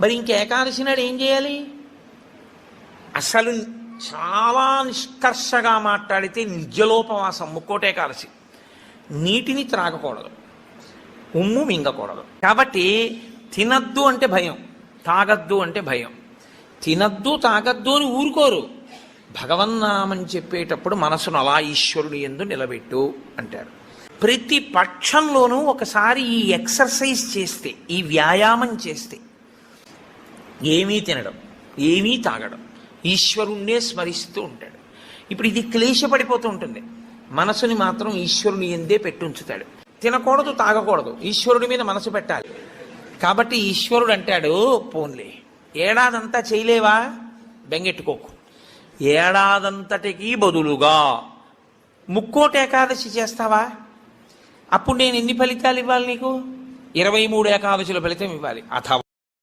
మరి ఇంక ఏకాదశి నాడు ఏం చేయాలి? అసలు చాలా నిష్కర్షగా మాట్లాడితే నిర్జలోపవాసం ముక్కోట ఏకాదశి నీటిని త్రాగకూడదు. ఉమ్ము మింగకూడదు. కాబట్టి తినద్దు అంటే భయం తాగద్దు అంటే భయం. తినద్దు తాగద్దు అని ఊరుకోరు. భగవన్నామని చెప్పేటప్పుడు మనసును అలా ఈశ్వరుని ఎందు నిలబెట్టు అంటారు. ప్రతి పక్షంలోనూ ఒకసారి ఈ ఎక్సర్సైజ్ చేస్తే ఈ వ్యాయామం చేస్తే ఏమీ తినడం ఏమీ తాగడం. ఈశ్వరుణ్ణే స్మరిస్తూ ఉంటాడు. ఇప్పుడు ఇది క్లేశపడిపోతూ ఉంటుంది. మనసుని మాత్రం ఈశ్వరుని ఎందే పెట్టుంచుతాడు. తినకూడదు తాగకూడదు. ఈశ్వరుడి మీద మనసు పెట్టాలి. కాబట్టి ఈశ్వరుడు అంటాడు పోన్లే ఏడాదంతా చేయలేవా? బెంగెట్టుకోకు. ఏడాదంతటికి బదులుగా ముక్కోటి ఏకాదశి చేస్తావా? అప్పుడు నేను ఎన్ని ఫలితాలు ఇవ్వాలి నీకు? ఇరవై మూడు ఏకాదశుల ఫలితం ఇవ్వాలి. అథవా